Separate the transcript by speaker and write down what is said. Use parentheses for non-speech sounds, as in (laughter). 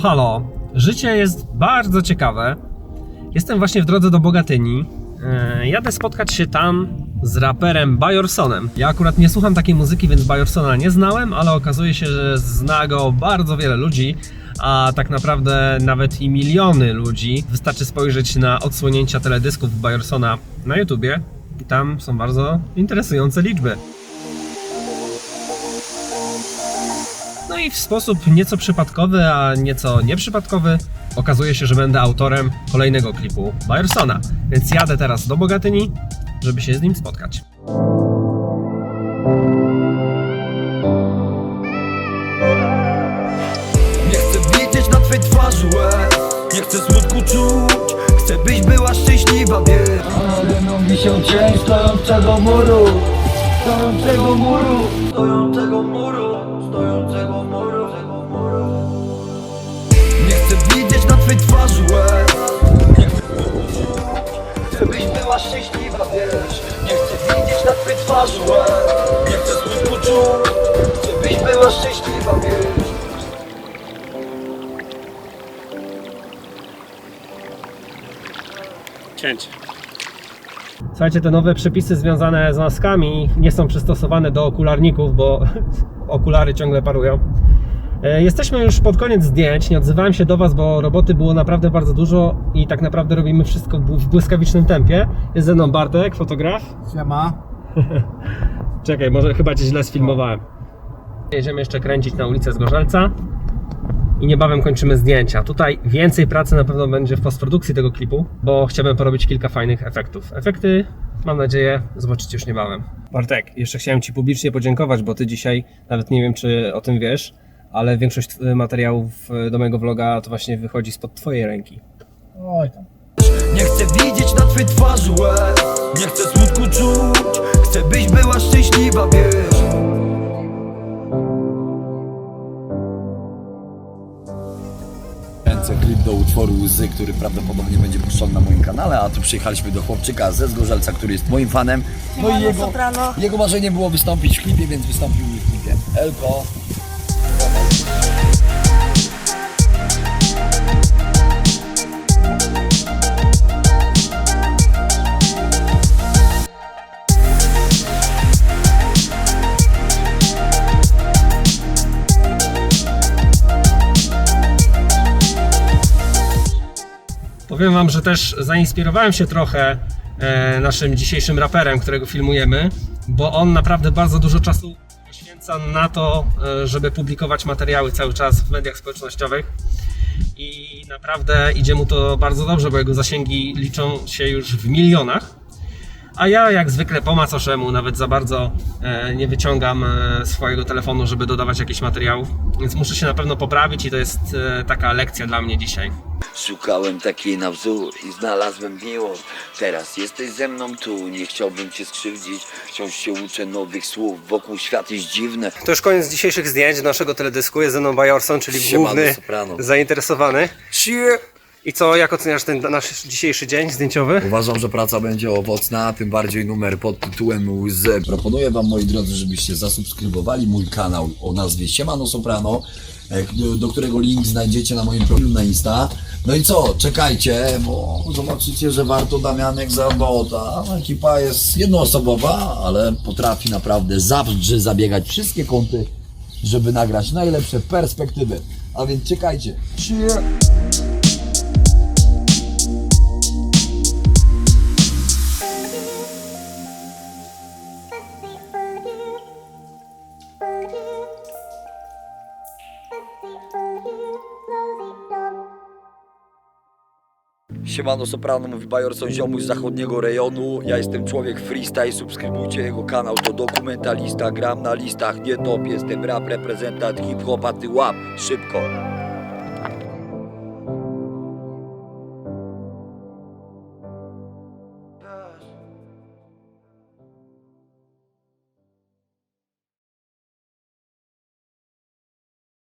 Speaker 1: Halo. Życie jest bardzo ciekawe. Jestem właśnie w drodze do Bogatyni. E, Jadę spotkać się tam z raperem Bajorsonem. Ja akurat nie słucham takiej muzyki, więc Bajorsona nie znałem, ale okazuje się, że zna go bardzo wiele ludzi, a tak naprawdę nawet i miliony ludzi. Wystarczy spojrzeć na odsłonięcia teledysków Bajorsona na YouTubie i tam są bardzo interesujące liczby. No i w sposób nieco przypadkowy, a nieco nieprzypadkowy okazuje się, że będę autorem kolejnego klipu Bayersona. Więc jadę teraz do Bogatyni, żeby się z nim spotkać.
Speaker 2: Nie chcę widzieć na twej twarzy łez. Nie chcę smutku czuć. Chcę byś była szczęśliwa, wiesz. Nade mną wisiał cień stojącego muru. Stojącego muru. Stojącego muru. Stojącego Chcę byś była szczęśliwa, wiesz Nie chcę widzieć na twej twarzy łez Nie chcę smutku czuć Chcę byś była szczęśliwa, wiesz
Speaker 1: Cięcie. Słuchajcie, te nowe przepisy związane z maskami nie są przystosowane do okularników, bo (laughs) okulary ciągle parują. E, Jesteśmy już pod koniec zdjęć. Nie odzywałem się do Was, bo roboty było naprawdę bardzo dużo i tak naprawdę robimy wszystko w w błyskawicznym tempie. Jest ze mną Bartek, fotograf.
Speaker 3: Siema. (laughs)
Speaker 1: Czekaj, może chyba Cię źle sfilmowałem. Jedziemy jeszcze kręcić na ulicę Zgorzelca i niebawem kończymy zdjęcia. Tutaj więcej pracy na pewno będzie w postprodukcji tego klipu, bo chciałbym porobić kilka fajnych efektów. Efekty, mam nadzieję, zobaczycie już niebawem. Bartek, jeszcze chciałem Ci publicznie podziękować, bo Ty dzisiaj, nawet nie wiem czy o tym wiesz, ale większość materiałów e, do mojego vloga to właśnie wychodzi spod Twojej ręki.
Speaker 3: Oj tam.
Speaker 2: Nie chcę widzieć na twej twarzy łez Nie chcę smutku czuć Chcę byś była szczęśliwa, wiesz
Speaker 4: Kręcę klip do utworu Łzy, który prawdopodobnie będzie puszczony na moim kanale, a tu przyjechaliśmy do chłopczyka ze Zgorzelca, który jest moim fanem. No i jego, jego marzenie było wystąpić w klipie, więc wystąpił w klipie. Elko.
Speaker 1: Powiem Wam, że też zainspirowałem się trochę e, naszym dzisiejszym raperem, którego filmujemy, bo on naprawdę bardzo dużo czasu na to, e, żeby publikować materiały cały czas w mediach społecznościowych. I naprawdę idzie mu to bardzo dobrze, bo jego zasięgi liczą się już w milionach. A ja jak zwykle po macoszemu nawet za bardzo e, nie wyciągam e, swojego telefonu, żeby dodawać jakichś materiałów, więc muszę się na pewno poprawić i to jest e, taka lekcja dla mnie dzisiaj.
Speaker 5: Szukałem takiej na wzór i znalazłem miłość Teraz jesteś ze mną tu, nie chciałbym cię skrzywdzić Wciąż się uczę nowych słów, wokół świat jest dziwny
Speaker 1: To już koniec dzisiejszych zdjęć naszego teledysku. Jest ze mną Bajorson, czyli
Speaker 4: Siemano,
Speaker 1: główny
Speaker 4: soprano.
Speaker 1: zainteresowany.
Speaker 4: Cheer!
Speaker 1: I co, jak oceniasz ten nasz dzisiejszy dzień zdjęciowy?
Speaker 4: Uważam, że praca będzie owocna, tym bardziej numer pod tytułem Łzy. Proponuję Wam, moi drodzy, żebyście zasubskrybowali mój kanał o nazwie Siemano Soprano, e, do- którego link znajdziecie na moim profilu na Insta. No i co, czekajcie, bo zobaczycie, że warto Damianek Zabota. Ekipa jest jednoosobowa, ale potrafi naprawdę zawsze zabiegać wszystkie kąty, żeby nagrać najlepsze perspektywy. A więc czekajcie. Cheer!
Speaker 5: Siemano Soprano, mówi Bajorson, ziomuś z zachodniego rejonu. Ja jestem człowiek freestyle, subskrybujcie jego kanał To dokumentalista, gram na listach Nie top, jestem rap, reprezentant hip-hopa Ty łap, szybko